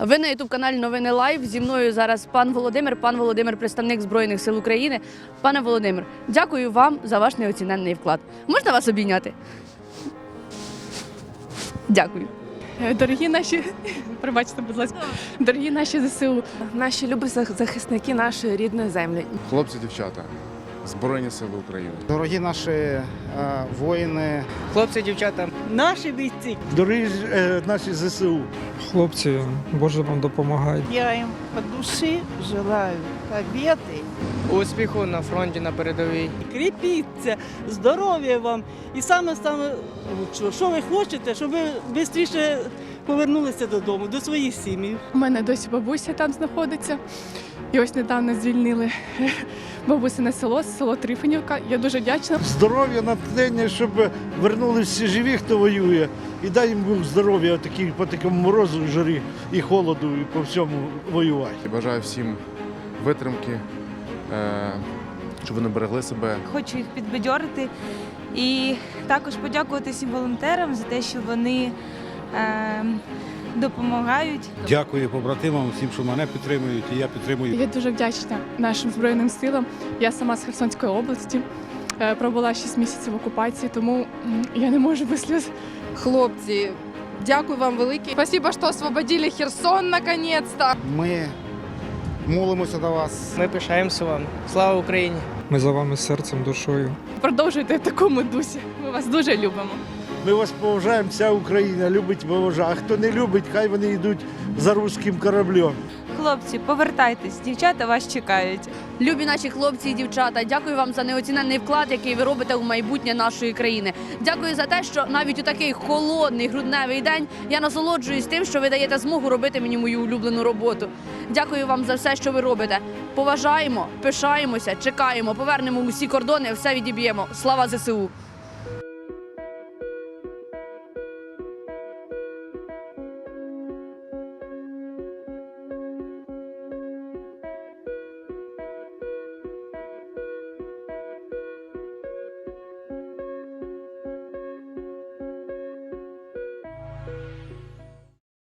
Ви на ютуб каналі Новини Лайв. Зі мною зараз пан Володимир. Пан Володимир, представник Збройних сил України. Пане Володимир, дякую вам за ваш неоціненний вклад. Можна вас обійняти? Дякую. Е, Дорогі наші, пробачте, будь ласка, дорогі наші ЗСУ, Наші любі захисники нашої рідної землі. Хлопці, дівчата, Збройні Сили України. Дорогі наші е, воїни, Хлопці, дівчата, Наші бійці, дорогі е, наші ЗСУ. Хлопці, Боже вам допомагає. я їм по душі желаю побіди. успіху на фронті на передовій. Кріпіться, здоров'я вам. І саме саме що ви хочете, щоб ви швидше повернулися додому, до своїх сім'їв. у мене досі бабуся там знаходиться. І ось недавно звільнили бабусине село, село Трифонівка. Я дуже вдячна. Здоров'я, натхнення, щоб вернулись всі живі, хто воює. І дай їм Бог здоров'я такі, по такому морозу, жарі і холоду, і по всьому воювати. Бажаю всім витримки, е, щоб вони берегли себе. Хочу їх підбадьорити і також подякувати всім волонтерам за те, що вони допомагають. Дякую побратимам, всім, що мене підтримують, і я підтримую. Я дуже вдячна нашим збройним силам. Я сама з Херсонської області. е, Пробула 6 місяців в окупації, тому я не можу без сльоз. Хлопці, дякую вам велике. Спасибо, що освободили Херсон наконец-то. Ми молимося до вас. Ми пишаємося вам. Слава Україні! Ми за вами серцем, душою. Продовжуйте в такому дусі. Ми вас дуже любимо. Ми вас поважаємо, вся Україна любить поважає. А хто не любить, хай вони йдуть за руським кораблем. Хлопці, повертайтесь, дівчата вас чекають. Любі наші хлопці і дівчата, дякую вам за неоціненний вклад, який ви робите у майбутнє нашої країни. Дякую за те, що навіть у такий холодний грудневий день я насолоджуюсь тим, що ви даєте змогу робити мені мою улюблену роботу. Дякую вам за все, що ви робите. Поважаємо, пишаємося, чекаємо, повернемо усі кордони, все відіб'ємо. Слава ЗСУ!